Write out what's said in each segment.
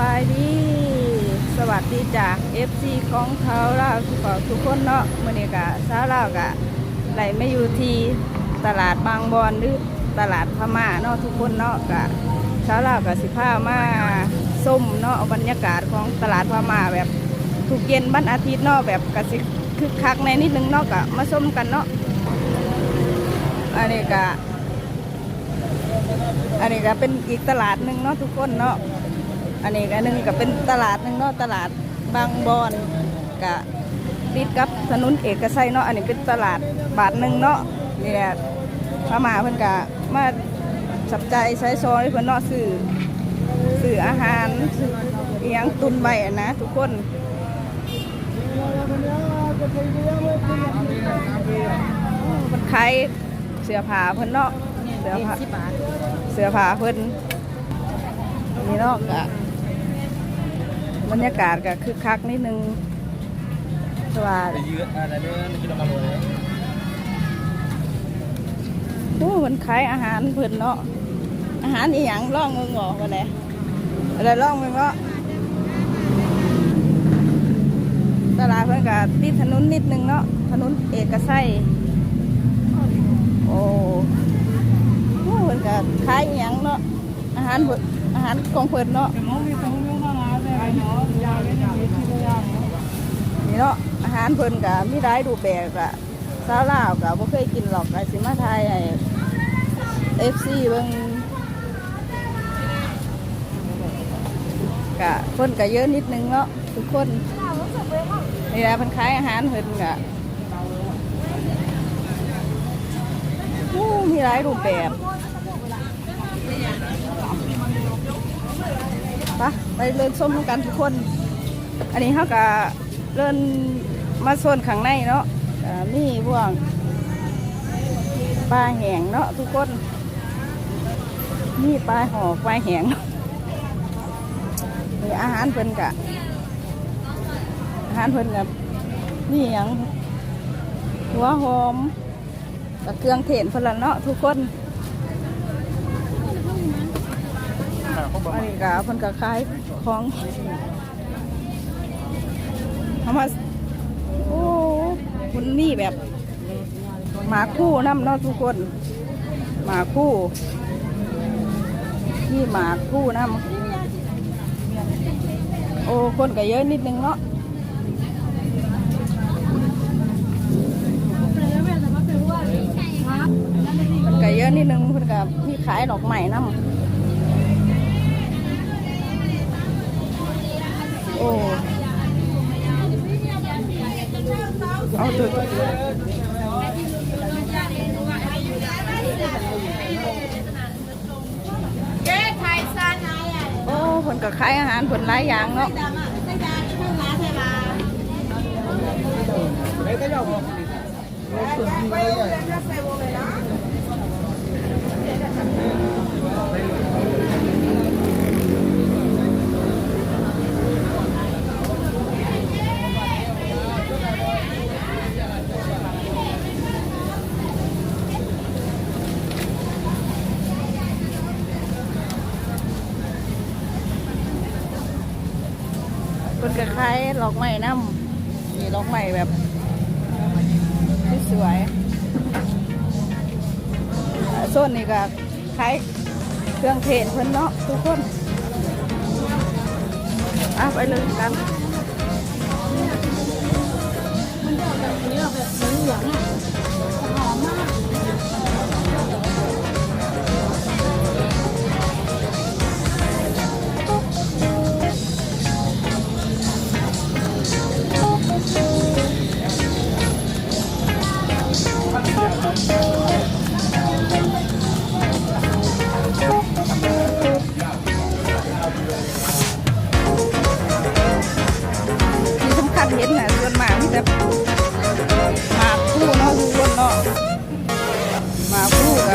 บายดี สวัสดีจาก FC ของเขาลาวทุกคนทุกคนเนาะมื่อนี้กะสาลาวกะไหลไม่อยู่ที่ตลาดบางบอนหรือตลาดพม่าเนาะทุกคนเนาะกะสาลาวกะสิพามาส้มเนาะบรรยากาศของตลาดพม่าแบบทุกเย็นวันอาทิตย์เนาะแบบกะสิคึกคักในนิดนึงเนาะกะมาส้มกันเนาะอันนี้กะอันนี้ก็เป็นอีกตลาดหนึ่งเนาะทุกคนเนาะ อันนี้ก็หนึ่งก็เป็นตลาดหนึ่งเนาะตลาดบางบอนกะติดกับถนนเอกชัยเนาะอันนี้เป็นตลาดบาทหนึ่งเนาะนี่แหละพระมาเพิ่นกะมาจับใจใช้ซอยเพิ่นเนาะซื้อซื้ออาหารซื้ออิหยังตุนไว้อะนะทุกคนมันขายเสือผาเพิ่นเนาะเสือผาเสือผาเพิ่นนี่เนาะกะ บรรยากาศก็คึกคักนิดนึงแต่ว่าไปยืดอะไรด้วยนี่กินมาเลยโอ้มันขายอาหารเพิ่นเนาะอาหารอีหยังล่องเมืองเหรอวันไหนอะไรล่องเมืองเนาะตลาดเพิ่นก็ติดถนนนิดนึงเนาะถนนเอกชัยโอ้โหเพิ่นก็ขายอีหยังเนาะอาหารเพิ่นอาหารของเพิ่นเนาะ น้องมีของเยอะมากเลยเนาะยาเลยนะมีที่ระยะนี่เนาะอาหารเพิ่นก็มีหลายรูปแบบอะสาลาวก็บ่เคยกินหรอกก็สิมาทายให้ FC เบิ่งก็เพิ่นก็เยอะนิดนึงเนาะทุกคนนี่แหละเพิ่นขายอาหารเพิ่นก็โอ้มีหลายรูปแบบ ไปเดินส้มกันทุกคน อันนี้เขาก็เดินมาโซนข้างในเนาะมีพวกปลาแหงเนาะทุกคนมีปลาห่อปลาแหงนี่อาหารเพิ่นกะอาหารเพิ่นกับนี่ยังหัวหอมกับเครื่องเทศเพิ่นละเนาะทุกคน อันนี้ก็เพิ่นก็ขายของเอามาโอ้คุณนี่แบบหมาคู่น้ำเนาะทุกคนหมาคู่นี่หมาคู่น้ำโอ้คนก็เยอะนิดนึงเนาะคนก็เยอะนิดนึงคนก็มีขายดอกใหม่น้ำ โอ้เอาตัว โอ้ผลก็ขายอาหารผลหลายอย่างเนาะค ก็คล้ายดอกไม้น้ำนี่ดอกไม้แบบสวยๆอ่าโซนนี่ก็คล้ายเครื่องเทนเพิ่นเนาะทุกคนอะไปเลยกันที่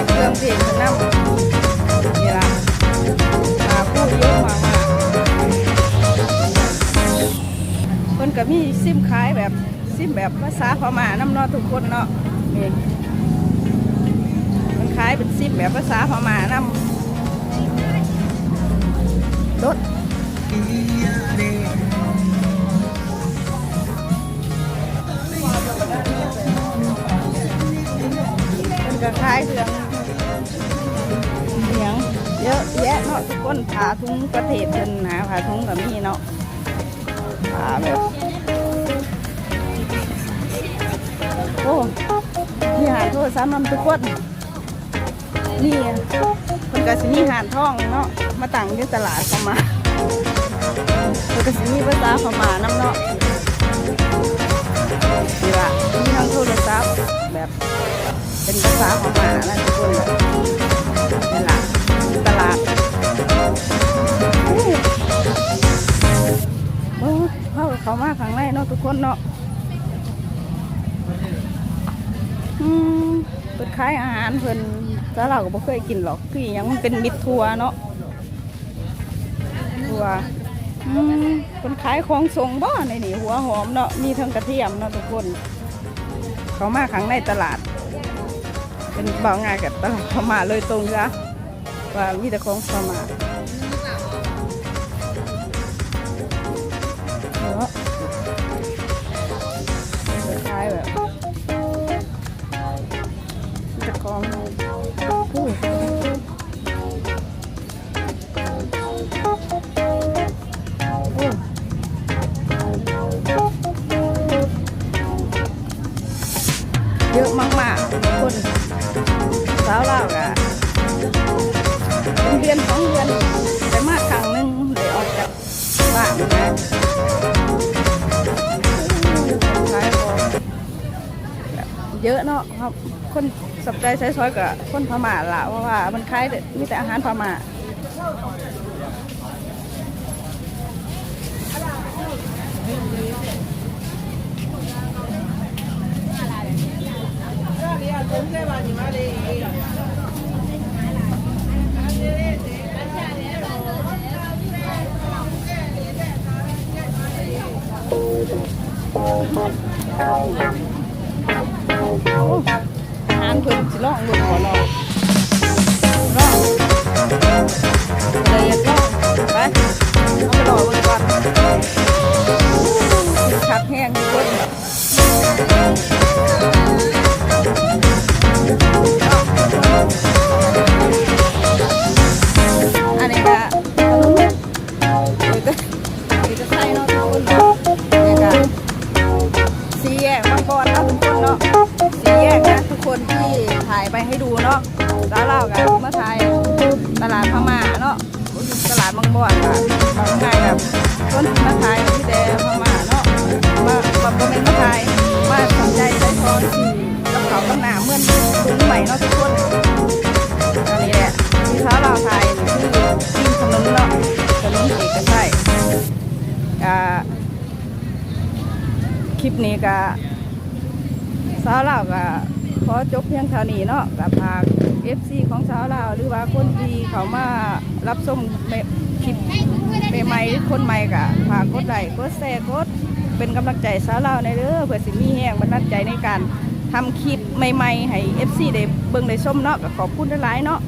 เครื่องเทศเพิ่นน้ำนี่ละมากคู่เยอะมากๆเพิ่นก็มีซิมขายแบบซิมแบบภาษาพม่าน้ำเนาะทุกคนเนาะนี่มันขายเป็นซิมแบบภาษาพม่าน้ำรถเป็นกระคายเครื่องเสียง เยอะแยะเนาะทุกคนผาทุงประเทศเพิ่นนะผาทุงกับมีเนาะผาแบบโอ้มีหาโทรศัพท์นำทุกคนนี่มันก็สิมีหานทองเนาะมาตั้งอยู่ตลาดเข้ามามันก็สิมีภาษาเข้ามานำเนาะนี่ละมีทั้งโทรศัพท์แบบเป็นภาษาของหมาแล้วทุกคนนี่แหละ เนาะทุกคนเนาะอืมเปิดขายอาหารเพิ่นแต่เราก็บ่เคยกินหรอกคือยังมันเป็นมิตรทัวเนาะทัวอืมเป็นขายของทรงบ่ในนี่หัวหอมเนาะมีทั้งกระเทียมเนาะทุกคน เขามาข้งในตลาด เป็นบาง่ายกับตลาดพม่าเลยตรงจ้ะว่ามีแต่ของพม่า เยอะเนาะครับคนสับใจใช้ซอยกับคนพม่าละเพราะว่ามันขายแต่มีแต่อาหารพม่าอา หารเพิ่นสิลองเบิ่งบ่เนาะลองเลยกลองไปเอาไปลองเบิ่งก่อนคักแห้งทุกคน นาะแล้วเรากันมาถ่ายตลาดพม่าเนาะตลาดมังกรค่ะบางไงแบบคนมาถ่ายที่แต่พม่าเนาะมามาคอมเมนต์มาถ่ายมาสนใจใช้ทอนสีกับเขากับหนาเมือนตุ้งใหม่เนาะทุกคนอันนี้แหละที่เท้าเราถ่ายนี่คือกินขนมเนาะขนมเอกชัยอ่าคลิปนี้ก็สาวลาวก็ ขอจบเพียงเท่านี้เนาะกับพาก FC ของสาวลาวหรือว่าคนที่เขามารับชมคลิปใหม่ๆคนใหม่กะฝากกดไลค์กดแชร์กดเป็นกำลังใจสาวลาวในเด้อเพื่อสิมีแห้งบันดาลใจในการทำคลิปใหม่ๆให้เอฟซีได้เบิ่งได้ชมเนาะก็ขอบคุณหลายๆเนาะ